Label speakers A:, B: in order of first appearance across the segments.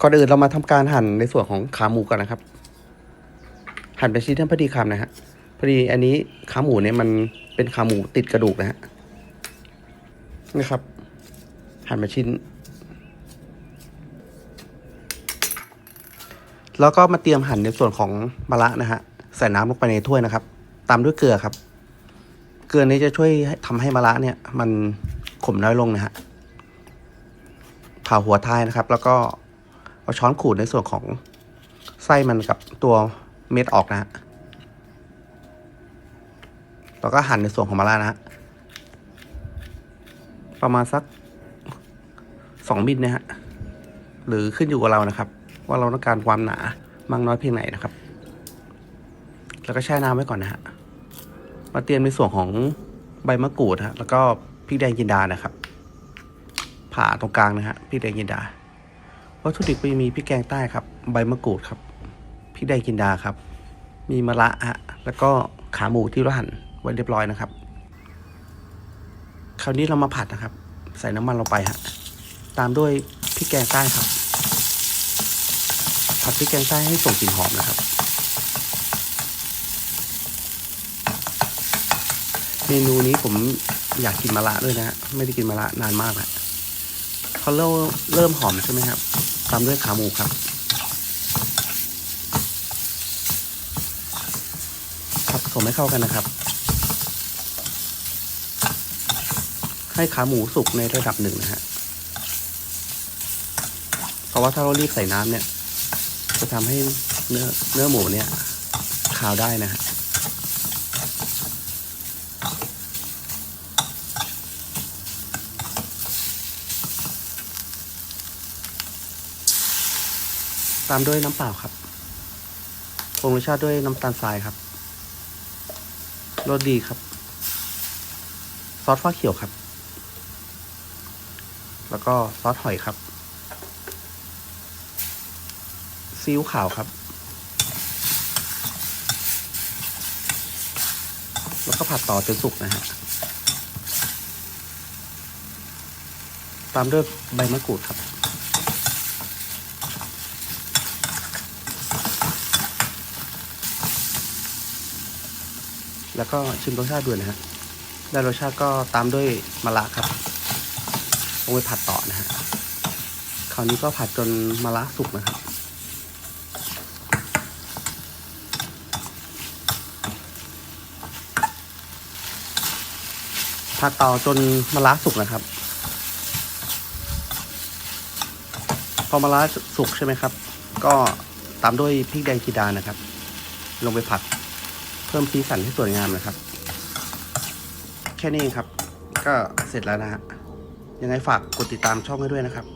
A: ก่อนอื่นเรามาทำการหั่นในส่วนของขาหมูก่อนนะครับ หั่นเป็นชิ้นให้พอดีคำนะฮะพอดีอันนี้ขาหมูเนี่ยมันเป็นขาหมูติดกระดูกนะฮะนะครับ หั่นเป็นชิ้น แล้วก็มาเตรียมหั่นในส่วนของมะระนะฮะใส่น้ำลงไปในถ้วยนะครับ ตามด้วยเกลือครับ เกลือนี้จะช่วยให้ทำให้มะระเนี่ย มันขมน้อยลงนะฮะผ่าหัวท้ายนะครับ แล้วก็ เอาช้อนขูดในส่วนของไส้มันกับตัวเม็ดออกนะฮะแล้วก็หั่นในส่วนของมะระนะฮะประมาณสักสองมิลนะฮะหรือขึ้นอยู่กับเรานะครับ ว่าเราต้องการความหนามากน้อยเพียงไหนนะครับ แล้วก็แช่น้ำไว้ก่อนนะฮะมาเตรียมในส่วนของใบมะกรูดฮะแล้วก็พริกแดงจินดานะครับ ผ่าตรงกลางนะฮะพริกแดงจินดา วัตถุดิบก็จะมีพริกแกงใต้ครับ ใบมะกรูดครับพริกแดงจินดาครับ มีมะระฮะแล้วก็ขาหมูที่เราหั่นไว้เรียบร้อยนะครับ คราวนี้เรามาผัดนะครับ ใส่น้ำมันลงไปฮะตามด้วยพริกแกงใต้ครับ ผัดพริกแกงใต้ให้ส่งกลิ่นหอมนะครับ เมนูนี้ผมอยากกินมะระด้วยนะฮะไม่ได้กินมะระนานมากแล้วเขาเริ่มเริ่มหอมใช่ไหมครับ ตามด้วยขาหมูครับ ผัดผสมให้เข้ากันนะครับ ให้ขาหมูสุกในระดับหนึ่งนะฮะ เพราะว่าถ้าเรารีบใส่น้ำเนี่ย จะทำให้เนื้อเนื้อหมูเนี่ย ขาวได้นะฮะ ตามด้วยน้ำเปล่าครับปรุงรสชาติด้วยน้ำตาลทรายครับรสดีครับ ซอสฟ้าเขียวครับ แล้วก็ซอสหอยครับ ซีอิ๊วขาวครับ แล้วก็ผัดต่อจนสุกนะฮะ ตามด้วยใบมะกรูดครับ แล้วก็ชิมรสชาติด้วยนะฮะได้รสชาติก็ตามด้วยมะระครับลงไปผัดต่อนะฮะคราวนี้ก็ผัดจนมะระสุกนะครับผัดต่อจนมะระสุกนะครับ พอมะระสุกใช่ไหมครับ ก็ตามด้วยพริกแดงจีดานะครับ ลงไปผัด พิ่มสีสันให้สวยงามนะครับ แค่นี้เองครับ ก็เสร็จแล้วนะฮะยังไงฝากกดติดตามช่องให้ด้วยนะครับ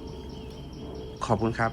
A: ขอบคุณครับ